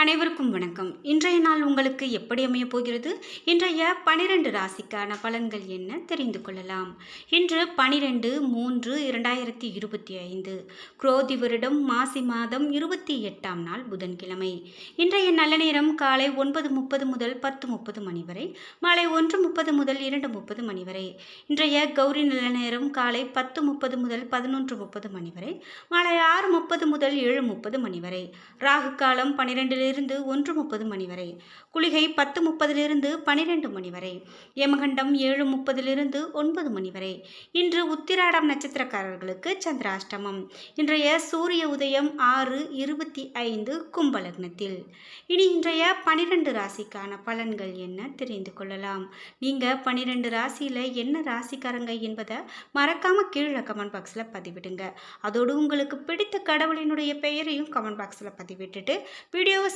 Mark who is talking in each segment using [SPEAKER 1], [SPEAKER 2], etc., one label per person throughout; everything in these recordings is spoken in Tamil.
[SPEAKER 1] அனைவருக்கும் வணக்கம். இன்றைய நாள் உங்களுக்கு எப்படி அமையப் போகிறது? இன்றைய பனிரெண்டு ராசிக்கான பலன்கள் என்ன தெரிந்து கொள்ளலாம். இன்று பனிரெண்டு மூன்று இரண்டாயிரத்தி இருபத்தி ஐந்து. குரோதி வருடம் மாசி மாதம் இருபத்தி எட்டாம் நாள் புதன்கிழமை. இன்றைய நல்ல நேரம் காலை ஒன்பது முப்பது முதல் பத்து முப்பது மணி வரை மாலை ஒன்று முப்பது முதல் இரண்டு முப்பது மணி வரை. இன்றைய கௌரி நல்ல நேரம் காலை பத்து முப்பது முதல் பதினொன்று முப்பது மணி வரை மாலை ஆறு முப்பது முதல் ஏழு முப்பது மணி வரை. ராகு காலம் முப்பதிலிருந்து ஒன்று முப்பது மணி வரை. குளிகை பத்து முப்பதிலிருந்து பனிரெண்டு மணி வரை. யமகண்டம் ஏழு முப்பதிலிருந்து ஒன்பது மணி வரை. இன்று உத்திராடம் நட்சத்திரக்காரர்களுக்கு சந்திராஷ்டமம். இன்றைய சூரிய உதயம் ஆறு இருபத்தி ஐந்து கும்பலக்னத்தில். இனி இன்றைய பனிரெண்டு ராசிக்கான பலன்கள் என்ன தெரிந்து கொள்ளலாம். நீங்கள் பனிரெண்டு ராசியில் என்ன ராசிக்காரங்க என்பதை மறக்காம கீழே கமெண்ட் பாக்ஸில் பதிவிடுங்க. அதோடு உங்களுக்கு பிடித்த கடவுளினுடைய பெயரையும் கமெண்ட் பாக்ஸில் பதிவிட்டுட்டு வீடியோவை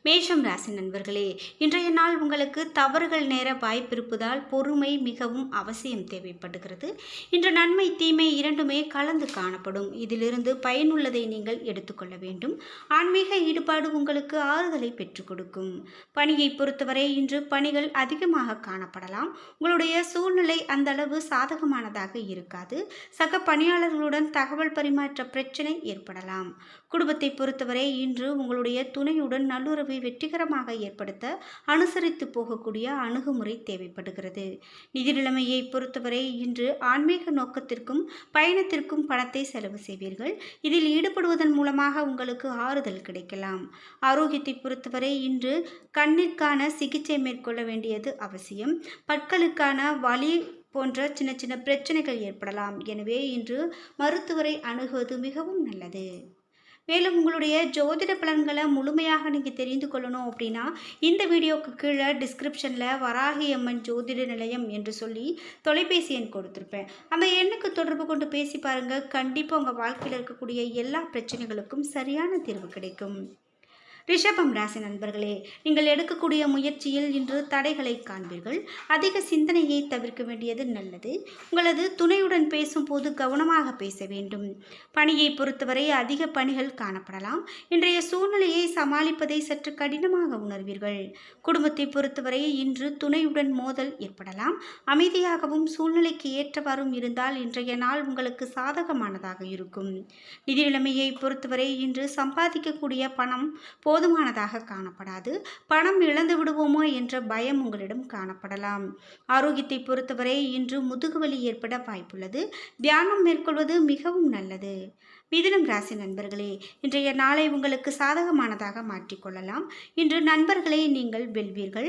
[SPEAKER 1] மேஷம் ராசி நண்பர்களே இன்றைய நாள் உங்களுக்கு தவறுகள் நேர வாய்ப்பிருப்பதால் பொறுமை மிகவும் அவசியம் தேவைப்படுகிறது. இன்று நன்மை தீமை இரண்டுமே கலந்து காணப்படும். இதிலிருந்து பயனுள்ளதை நீங்கள் எடுத்துக்கொள்ள வேண்டும். ஆன்மீக ஈடுபாடு உங்களுக்கு ஆறுதலை பெற்றுக் கொடுக்கும். பணியை பொறுத்தவரை இன்று பணிகள் அதிகமாக காணப்படலாம். உங்களுடைய சூழ்நிலை அந்த அளவு சாதகமானதாக இருக்காது. சக பணியாளர்களுடன் தகவல் பரிமாற்ற பிரச்சனை ஏற்படலாம். குடும்பத்தை பொறுத்தவரை இன்று உங்களுடைய துணையுடன் நல்லுறவு வெற்றிகரமாக ஏற்படுத்த அனுசரித்து போகக்கூடிய அணுகுமுறை தேவைப்படுகிறது. நிதி நிலைமையை பொறுத்தவரை இன்று ஆன்மீக நோக்கத்திற்கும் பயணத்திற்கும் பணத்தை செலவு செய்வீர்கள். இதில் ஈடுபடுவதன் மூலமாக உங்களுக்கு ஆறுதல் கிடைக்கலாம். ஆரோக்கியத்தை பொறுத்தவரை இன்று கண்ணிற்கான சிகிச்சை மேற்கொள்ள வேண்டியது அவசியம். பற்களுக்கான வலி போன்ற சின்ன சின்ன பிரச்சனைகள் ஏற்படலாம். எனவே இன்று மருத்துவரை அணுகுவது மிகவும் நல்லது. மேலும் உங்களுடைய ஜோதிட பலன்களை முழுமையாக நீங்கள் தெரிந்து கொள்ளணும் அப்படின்னா இந்த வீடியோவுக்கு கீழே டிஸ்கிரிப்ஷனில் வராகி அம்மன் ஜோதிட நிலையம் என்று சொல்லி தொலைபேசி எண் கொடுத்துருப்பேன். அந்த எண்ணுக்கு தொடர்பு கொண்டு பேசி பாருங்கள் கண்டிப்பாக உங்கள் வாழ்க்கையில் இருக்கக்கூடிய எல்லா பிரச்சனைகளுக்கும் சரியான தீர்வு கிடைக்கும். ரிஷபம் ராசி நண்பர்களே நீங்கள் எடுக்கக்கூடிய முயற்சியில் இன்று தடைகளை காண்பீர்கள். அதிக சிந்தனையை தவிர்க்க வேண்டியது நல்லது. உங்களது துணையுடன் பேசும்போது கவனமாக பேச வேண்டும். பணியை பொறுத்தவரை அதிக பணிகள் காணப்படலாம். இன்றைய சூழ்நிலையை சமாளிப்பதை சற்று கடினமாக உணர்வீர்கள். குடும்பத்தை பொறுத்தவரை இன்று துணையுடன் மோதல் ஏற்படலாம். அமைதியாகவும் சூழ்நிலைக்கு ஏற்றவாறும் இருந்தால் இன்றைய நாள் உங்களுக்கு சாதகமானதாக இருக்கும். நிதி நிலைமையை பொறுத்தவரை இன்று சம்பாதிக்கக்கூடிய பணம் போதுமானதாக காணப்படாது. பணம் இழந்து விடுவோமோ என்ற பயம் உங்களிடம் காணப்படலாம். ஆரோக்கியத்தை பொறுத்தவரை இன்று முதுகுவலி ஏற்பட வாய்ப்புள்ளது. தியானம் மேற்கொள்வது மிகவும் நல்லது. மிதுனம் ராசி நண்பர்களே இன்றைய நாளை உங்களுக்கு சாதகமானதாக மாற்றிக்கொள்ளலாம். இன்று நண்பர்களை நீங்கள் வெல்வீர்கள்.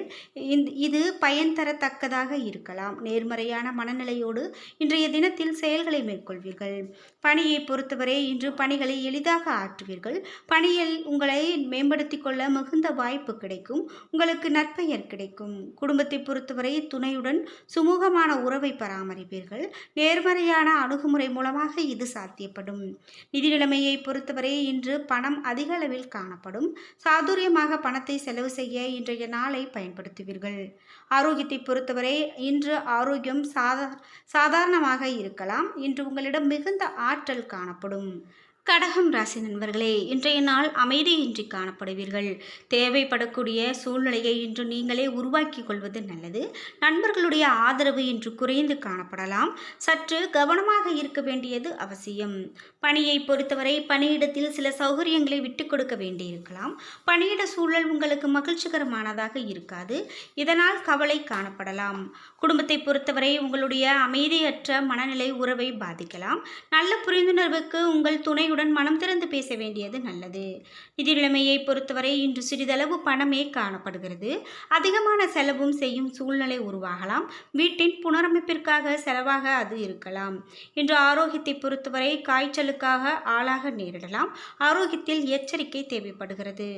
[SPEAKER 1] இது பயன் தரத்தக்கதாக இருக்கலாம். நேர்மறையான மனநிலையோடு இன்றைய தினத்தில் செயல்களை மேற்கொள்வீர்கள். பணியை பொறுத்தவரை இன்று பணிகளை எளிதாக ஆற்றுவீர்கள். பணியில் உங்களை மேம்படுத்திக் கொள்ள மிகுந்த வாய்ப்பு கிடைக்கும். உங்களுக்கு நற்பெயர் கிடைக்கும். குடும்பத்தை பொறுத்தவரை துணையுடன் சுமூகமான உறவை பராமரிப்பீர்கள். நேர்மறையான அணுகுமுறை மூலமாக இது சாத்தியப்படும். நிதி நிலைமையை பொறுத்தவரை இன்று பணம் அதிக அளவில் காணப்படும். சாதுரியமாக பணத்தை செலவு செய்ய இன்றைய நாளை பயன்படுத்துவீர்கள். ஆரோக்கியத்தை பொறுத்தவரை இன்று ஆரோக்கியம் சாதா சாதாரணமாக இருக்கலாம். இன்று உங்களிடம் மிகுந்த ஆற்றல் காணப்படும். கடகம் ராசி நண்பர்களே இன்றைய நாள் அமைதியின்றி காணப்படுவீர்கள். தேவைப்படக்கூடிய சூழ்நிலையை இன்று நீங்களே உருவாக்கி கொள்வது நல்லது. நண்பர்களுடைய ஆதரவு இன்று குறைந்து காணப்படலாம். சற்று கவனமாக இருக்க வேண்டியது அவசியம். பணியை பொறுத்தவரை பணியிடத்தில் சில சௌகரியங்களை விட்டு கொடுக்க வேண்டியிருக்கலாம். பணியிட சூழல் உங்களுக்கு மகிழ்ச்சிகரமானதாக இருக்காது. இதனால் கவலை காணப்படலாம். குடும்பத்தை பொறுத்தவரை உங்களுடைய அமைதியற்ற மனநிலை உறவை பாதிக்கலாம். நல்ல புரிந்துணர்வுக்கு உங்கள் துணை துணையுடன் மனம் திறந்து பேச வேண்டியது நல்லது. நிதி நிலைமையை பொறுத்தவரை இன்று சிறிதளவு பணமே காணப்படுகிறது. அதிகமான செலவும் செய்யும் சூழ்நிலை உருவாகலாம். வீட்டின் புனரமைப்பிற்காக செலவாக அது இருக்கலாம். இன்று ஆரோக்கியத்தை பொறுத்தவரை காய்ச்சலுக்காக ஆளாக நேரிடலாம். ஆரோக்கியத்தில் எச்சரிக்கை தேவைப்படுகிறது.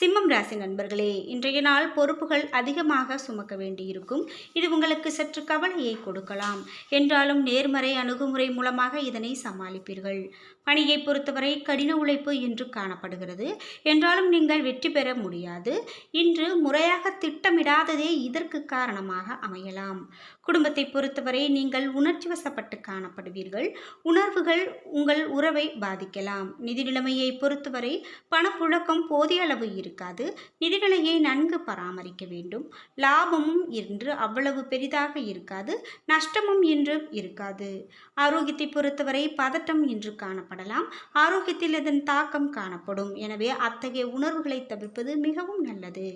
[SPEAKER 1] சிம்மம் ராசி நண்பர்களே இன்றைய நாள் பொறுப்புகள் அதிகமாக சுமக்க வேண்டியிருக்கும். இது உங்களுக்கு சற்று கவலையை கொடுக்கலாம். என்றாலும் நேர்மறை அணுகுமுறை மூலமாக இதனை சமாளிப்பீர்கள். பணியை பொறுத்தவரை கடின உழைப்பு என்று காணப்படுகிறது. என்றாலும் நீங்கள் வெற்றி பெற முடியாது. இன்று முறையாக திட்டமிடாததே இதற்கு காரணமாக அமையலாம். குடும்பத்தை பொறுத்தவரை நீங்கள் உணர்ச்சி வசப்பட்டு காணப்படுவீர்கள். உணர்வுகள் உங்கள் உறவை பாதிக்கலாம். நிதி நிலைமையை பொறுத்தவரை பணப்புழக்கம் போதிய அளவு இருக்காது. நிதிநிலையை நன்கு பராமரிக்க வேண்டும். லாபமும் இன்று அவ்வளவு பெரிதாக இருக்காது. நஷ்டமும் இன்று இருக்காது. ஆரோக்கியத்தை பொறுத்தவரை பதட்டம் இன்று காணப்படலாம். ஆரோக்கியத்தில் இதன் தாக்கம் காணப்படும். எனவே அத்தகைய உணர்வுகளை தவிர்ப்பது மிகவும் நல்லது.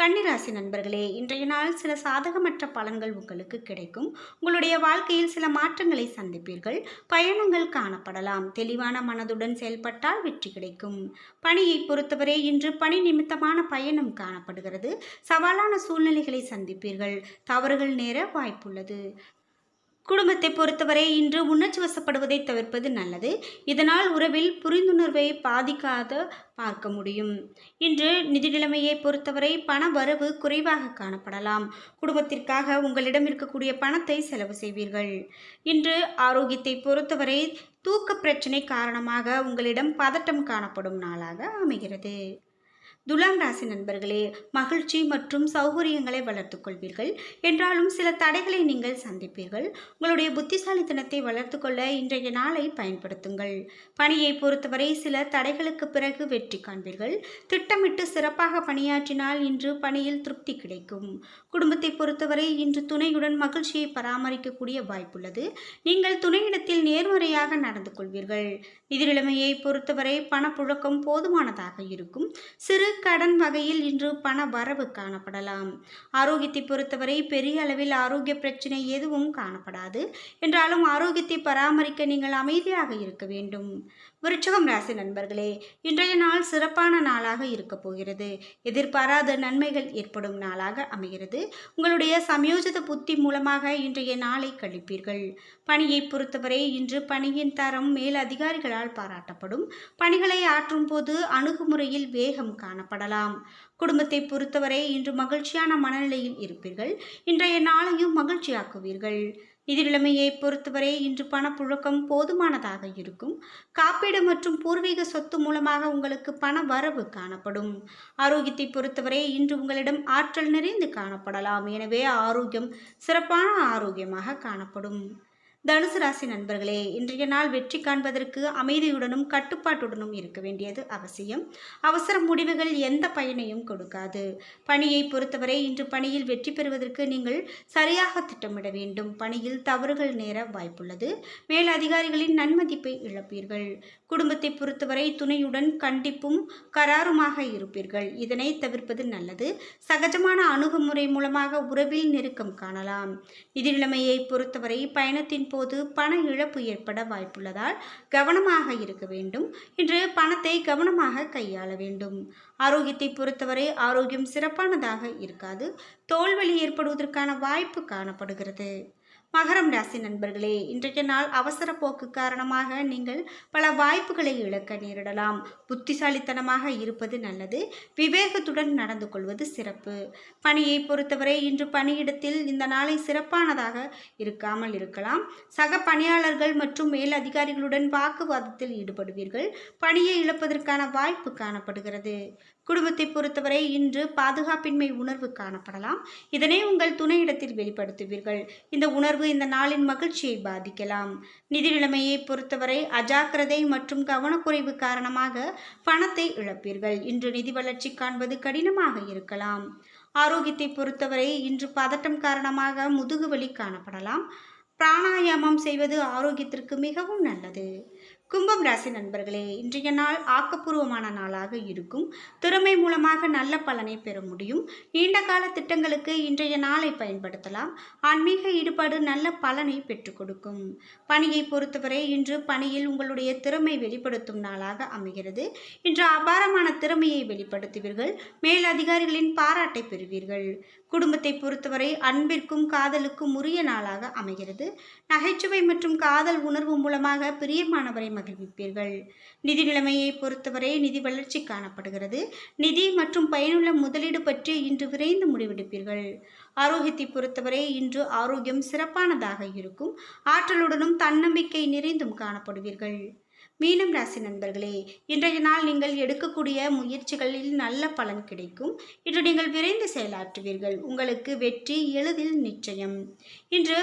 [SPEAKER 1] கன்னிராசி நண்பர்களே இன்றைய நாள் சில சாதகமற்ற பலன்கள் உங்களுக்கு கிடைக்கும். உங்களுடைய வாழ்க்கையில் சில மாற்றங்களை சந்திப்பீர்கள். பயணங்கள் காணப்படலாம். தெளிவான மனதுடன் செயல்பட்டால் வெற்றி கிடைக்கும். பணியை பொறுத்தவரை இன்று பணி நிமித்தமான பயணம் காணப்படுகிறது. சவாலான சூழ்நிலைகளை சந்திப்பீர்கள். தவறுகள் நேர வாய்ப்புள்ளது. குடும்பத்தை பொறுத்தவரை இன்று உணர்ச்சி வசப்படுவதை தவிர்ப்பது நல்லது. இதனால் உறவில் புரிந்துணர்வை பாதிக்காத பார்க்க முடியும். இன்று நிதி நிலைமையை பொறுத்தவரை பண வரவு குறைவாக காணப்படலாம். குடும்பத்திற்காக உங்களிடம் இருக்கக்கூடிய பணத்தை செலவு செய்வீர்கள். இன்று ஆரோக்கியத்தை பொறுத்தவரை தூக்க பிரச்சனை காரணமாக உங்களிடம் பதட்டம் காணப்படும் நாளாக அமைகிறது. துலாம் ராசி நண்பர்களே மகிழ்ச்சி மற்றும் சௌகரியங்களை வளர்த்துக் கொள்வீர்கள். என்றாலும் சில தடைகளை நீங்கள் சந்திப்பீர்கள். உங்களுடைய புத்திசாலித்தனத்தை வளர்த்துக்கொள்ள இன்றைய நாளை பயன்படுத்துங்கள். பணியை பொறுத்தவரை சில தடைகளுக்கு பிறகு வெற்றி காண்பீர்கள். திட்டமிட்டு சிறப்பாக பணியாற்றினால் இன்று பணியில் திருப்தி கிடைக்கும். குடும்பத்தை பொறுத்தவரை இன்று துணையுடன் மகிழ்ச்சியை பராமரிக்கக்கூடிய வாய்ப்புள்ளது. நீங்கள் துணையிடத்தில் நேர்மறையாக நடந்து கொள்வீர்கள். நிதி நிலைமையை பொறுத்தவரை பணப்புழக்கம் போதுமானதாக இருக்கும். சிறு கடன் வகையில் இன்று பண வரவு காணப்படலாம். ஆரோக்கியத்தை பொறுத்தவரை பெரிய அளவில் ஆரோக்கிய பிரச்சனை எதுவும் காணப்படாது. என்றாலும் ஆரோக்கியத்தை பராமரிக்க நீங்கள் அமைதியாக இருக்க வேண்டும். விருச்சகம் ராசி நண்பர்களே இன்றைய நாள் சிறப்பான நாளாக இருக்க போகிறது. எதிர்பாராத நன்மைகள் ஏற்படும் நாளாக அமைகிறது. உங்களுடைய சமயோஜித புத்தி மூலமாக இன்றைய நாளை கழிப்பீர்கள். பணியை பொறுத்தவரை இன்று பணியின் தரம் மேல் அதிகாரிகளால் பாராட்டப்படும். பணிகளை ஆற்றும் போது அணுகுமுறையில் வேகம் காணப்படலாம். குடும்பத்தை பொறுத்தவரை இன்று மகிழ்ச்சியான மனநிலையில் இருப்பீர்கள். இன்றைய நாளையும் மகிழ்ச்சியாக்குவீர்கள். நிதி பொறுத்தவரை இன்று பணப்புழக்கம் போதுமானதாக இருக்கும். காப்பீடு மற்றும் பூர்வீக சொத்து மூலமாக உங்களுக்கு பண வரவு காணப்படும். ஆரோக்கியத்தை பொறுத்தவரை இன்று உங்களிடம் ஆற்றல் நிறைந்து காணப்படலாம். எனவே ஆரோக்கியம் சிறப்பான ஆரோக்கியமாக காணப்படும். தனுசு ராசி நண்பர்களே இன்றைய நாள் வெற்றி காண்பதற்கு அமைதியுடனும் கட்டுப்பாட்டுடனும் இருக்க வேண்டியது அவசியம். அவசர முடிவுகள் எந்த பயனையும் கொடுக்காது. பணியை பொறுத்தவரை இன்று பணியில் வெற்றி பெறுவதற்கு நீங்கள் சரியாக திட்டமிட வேண்டும். பணியில் தவறுகள் நேர வாய்ப்புள்ளது. மேல் அதிகாரிகளின் நன்மதிப்பை இழப்பீர்கள். குடும்பத்தை பொறுத்தவரை துணையுடன் கண்டிப்பும் கராருமாக இருப்பீர்கள். இதனை தவிர்ப்பது நல்லது. சகஜமான அணுகுமுறை மூலமாக உறவில் நெருக்கம் காணலாம். நிதி நிலைமையை பொறுத்தவரை பயணத்தின் இப்போது பண இழப்பு ஏற்பட வாய்ப்புள்ளதால் கவனமாக இருக்க வேண்டும். இன்று பணத்தை கவனமாக கையாள வேண்டும். ஆரோக்கியத்தை பொறுத்தவரை ஆரோக்கியம் சிறப்பானதாக இருக்காது. தோல்வலி ஏற்படுவதற்கான வாய்ப்பு காணப்படுகிறது. மகரம் ராசி நண்பர்களே இன்றைய நாள் அவசர போக்கு காரணமாக நீங்கள் பல வாய்ப்புகளை இழக்க நேரிடலாம். புத்திசாலித்தனமாக இருப்பது நல்லது. விவேகத்துடன் நடந்து கொள்வது சிறப்பு. பணியை பொறுத்தவரை இன்று பணியிடத்தில் இந்த நாளை சிறப்பானதாக இருக்காமல் இருக்கலாம். சக பணியாளர்கள் மற்றும் மேல் அதிகாரிகளுடன் வாக்குவாதத்தில் ஈடுபடுவீர்கள். பணியை இழப்பதற்கான வாய்ப்பு காணப்படுகிறது. குடும்பத்தை பொறுத்தவரை இன்று பாதுகாப்பின்மை உணர்வு காணப்படலாம். இதனை உங்கள் துணையிடத்தில் வெளிப்படுத்துவீர்கள். இந்த உணர்வு இந்த நாளின் மகிழ்ச்சியை பாதிக்கலாம். நிதி நிலைமையை பொறுத்தவரை அஜாக்கிரதை மற்றும் கவனக்குறைவு காரணமாக பணத்தை இழப்பீர்கள். இன்று நிதி வளர்ச்சி காண்பது கடினமாக இருக்கலாம். ஆரோக்கியத்தை பொறுத்தவரை இன்று பதட்டம் காரணமாக முதுகுவலி காணப்படலாம். பிராணாயாமம் செய்வது ஆரோக்கியத்திற்கு மிகவும் நல்லது. கும்பம் ராசி நண்பர்களே இன்றைய நாள் ஆக்கப்பூர்வமான நாளாக இருக்கும். திறமை மூலமாக நல்ல பலனை பெற முடியும். நீண்ட கால திட்டங்களுக்கு இன்றைய நாளை பயன்படுத்தலாம். ஆன்மீக ஈடுபாடு நல்ல பலனை பெற்றுக் கொடுக்கும். பணியை பொறுத்தவரை இன்று பணியில் உங்களுடைய திறமை வெளிப்படுத்தும் நாளாக அமைகிறது. இன்று அபாரமான திறமையை வெளிப்படுத்துவீர்கள். மேலதிகாரிகளின் பாராட்டை பெறுவீர்கள். குடும்பத்தை பொறுத்தவரை அன்பிற்கும் காதலுக்கும் உரிய நாளாக அமைகிறது. நகைச்சுவை மற்றும் காதல் உணர்வு மூலமாக பிரியமானவரை மகிழ்விப்பீர்கள். நிதி நிலைமையை பொறுத்தவரை நிதி வளர்ச்சி காணப்படுகிறது. நிதி மற்றும் பயனுள்ள முதலீடு பற்றி இன்று விரைந்து முடிவெடுப்பீர்கள். ஆரோக்கியத்தை பொறுத்தவரை இன்று ஆரோக்கியம் சிறப்பானதாக இருக்கும். ஆற்றலுடனும் தன்னம்பிக்கை நிறைந்தும் காணப்படுவீர்கள். மீனம் ராசி நண்பர்களே இன்றைய நாள் நீங்கள் எடுக்கக்கூடிய முயற்சிகளில் நல்ல பலன் கிடைக்கும். இன்று நீங்கள் விரைந்து செயலாற்றுவீர்கள். உங்களுக்கு வெற்றி எளிதில் நிச்சயம். இன்று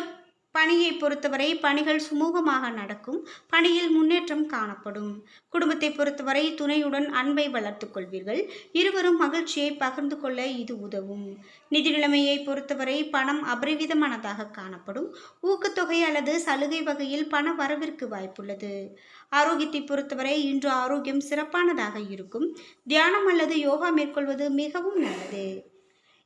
[SPEAKER 1] பணியை பொறுத்தவரை பணிகள் சுமூகமாக நடக்கும் பணியில் முன்னேற்றம் காணப்படும். குடும்பத்தை பொறுத்தவரை துணையுடன் அன்பை வளர்த்துக் கொள்வீர்கள். இருவரும் மகிழ்ச்சியை பகிர்ந்து கொள்ள இது உதவும். நிதி நிலைமையை பொறுத்தவரை பணம் அபரிவிதமானதாக காணப்படும். ஊக்கத்தொகை அல்லது சலுகை வகையில் பண வரவிற்கு வாய்ப்புள்ளது. ஆரோக்கியத்தை பொறுத்தவரை இன்று ஆரோக்கியம் சிறப்பானதாக இருக்கும். தியானம் அல்லது யோகா மேற்கொள்வது மிகவும் நல்லது.